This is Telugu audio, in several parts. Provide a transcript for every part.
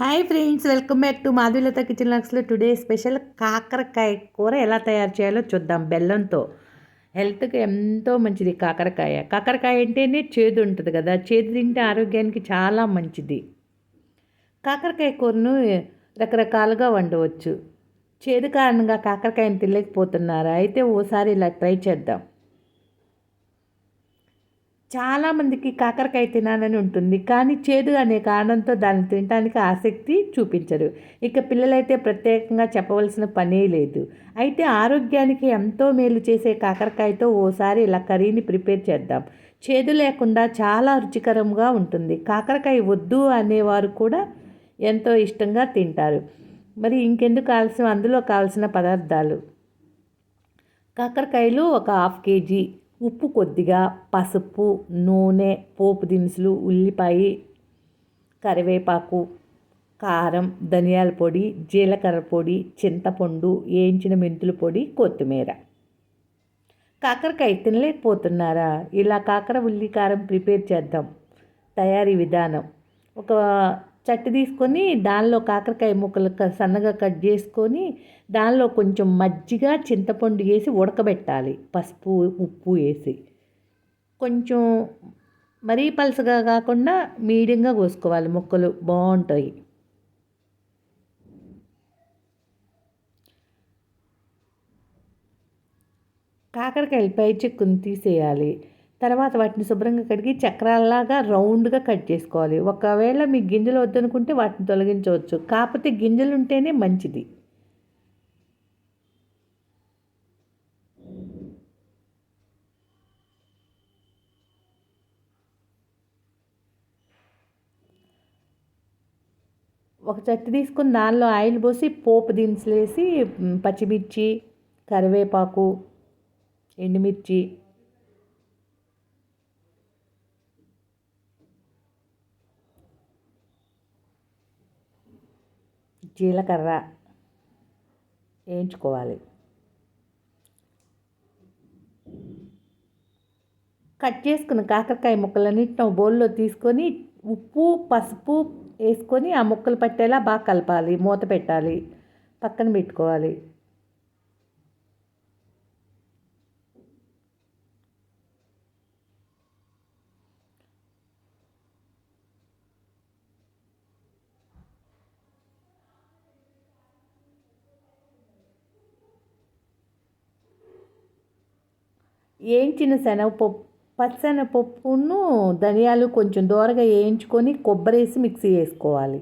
Hi friends welcome back to Madhulatha kitchen లక్స్లో today special కాకరకాయ కూర ఎలా తయారు చేయాలో చూద్దాం బెల్లంతో. హెల్త్కి ఎంతో మంచిది కాకరకాయ. కాకరకాయ అంటేనే చేదు ఉంటుంది కదా చేదు తింటే ఆరోగ్యానికి చాలా మంచిది. కాకరకాయ కూరను రకరకాలుగా వండవచ్చు. చేదు కారణంగా కాకరకాయని తినలేకపోతున్నారా? అయితే ఓసారి ఇలా ట్రై చేద్దాం. చాలామందికి కాకరకాయ తినాలని ఉంటుంది కానీ చేదు అనే కారణంతో దాన్ని తినడానికి ఆసక్తి చూపించరు. ఇక పిల్లలైతే ప్రత్యేకంగా చెప్పవలసిన పనే లేదు. అయితే ఆరోగ్యానికి ఎంతో మేలు చేసే కాకరకాయతో ఓసారి ఇలా కర్రీని ప్రిపేర్ చేద్దాం. చేదు లేకుండా చాలా రుచికరంగా ఉంటుంది. కాకరకాయ వద్దు అనేవారు కూడా ఎంతో ఇష్టంగా తింటారు. మరి ఇంకెందుకు కావాల్సిన అందులో కావాల్సిన పదార్థాలు. కాకరకాయలు ఒక హాఫ్ కేజీ ఉప్పు కొద్దిగా పసుపు నూనె పోపు దినుసులు ఉల్లిపాయ కరివేపాకు కారం ధనియాల పొడి జీలకర్ర పొడి చింతపండు వేయించిన మెంతుల పొడి కొత్తిమీర. కాకరకాయ తినలేకపోతున్నారా? ఇలా కాకర ఉల్లి కారం ప్రిపేర్ చేద్దాం. తయారీ విధానం. ఒక చట్టి తీసుకొని దానిలో కాకరకాయ ముక్కలు సన్నగా కట్ చేసుకొని దానిలో కొంచెం మజ్జిగ చింతపండు వేసి ఉడకబెట్టాలి. పసుపు ఉప్పు వేసి. కొంచెం మరీ పలసగా కాకుండా మీడియంగా కోసుకోవాలి. ముక్కలు బాగుంటాయి. కాకరకాయలు పై చెక్కుని తీసేయాలి. తర్వాత వాటిని శుభ్రంగా కడిగి చక్రాల్లాగా రౌండ్గా కట్ చేసుకోవాలి. ఒకవేళ మీ గింజలు వద్దనుకుంటే వాటిని తొలగించవచ్చు. కాకపోతే గింజలు ఉంటేనే మంచిది. ఒక చెట్టు తీసుకుని దానిలో ఆయిల్ పోసి పోపు దినుసులు వేసి పచ్చిమిర్చి కరివేపాకు ఎండుమిర్చి జీలకర్ర వేయించుకోవాలి. కట్ చేసుకున్న కాకరకాయ ముక్కలన్నింటిని బౌల్లో తీసుకొని ఉప్పు పసుపు వేసుకొని ఆ ముక్కలు పట్టేలా బాగా కలపాలి. మూత పెట్టాలి. పక్కన పెట్టుకోవాలి. వేయించిన శనగపప్పు పచ్చనపప్పును ధనియాలు కొంచెం దోరగా వేయించుకొని కొబ్బరి వేసి మిక్సీ వేసుకోవాలి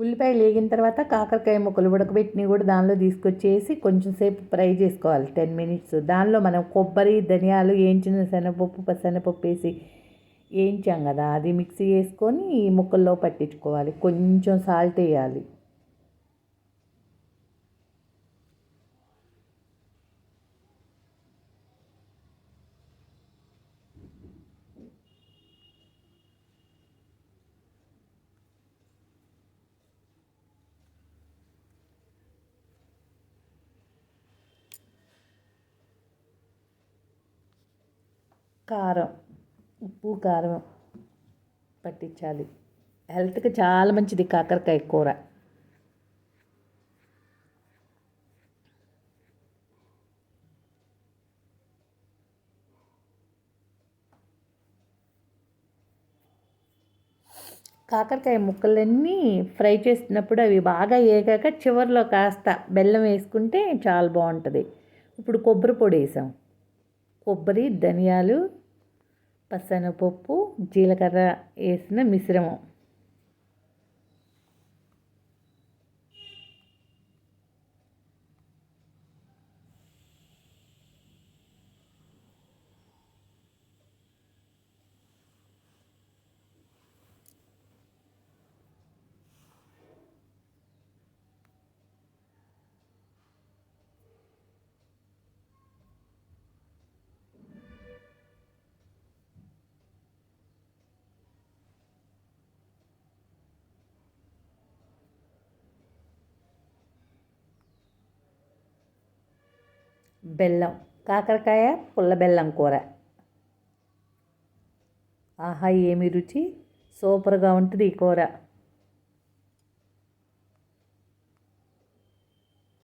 ఉల్లిపాయలు వేగిన తర్వాత కాకరకాయ ముక్కలు ఉడకబెట్టినవి కూడా దానిలో తీసుకొచ్చేసి కొంచెం సేపు ఫ్రై చేసుకోవాలి. Ten minutes. దానిలో మనం కొబ్బరి ధనియాలు వేయించిన శనగపప్పు పసనపప్పు వేసి వేయించాం కదా అది మిక్సీ వేసుకొని ఈ ముక్కల్లో పట్టించుకోవాలి. కొంచెం సాల్ట్ వేయాలి. కారం ఉప్పు కారం పట్టించాలి. హెల్త్కి చాలా మంచిది కాకరకాయ కూర. కాకరకాయ ముక్కలన్నీ ఫ్రై చేస్తున్నప్పుడు అవి బాగా వేగాక చివరిలో కాస్త బెల్లం వేసుకుంటే చాలా బాగుంటుంది. ఇప్పుడు కొబ్బరి పొడి వేసాం. కొబ్బరి ధనియాలు పసనపప్పు జీలకర్ర వేసిన మిశ్రమం. బెల్లం కాకరకాయ పుల్ల బెల్లం కూర. ఆహా ఏమి రుచి? సూపర్గా ఉంటుంది ఈ కూర.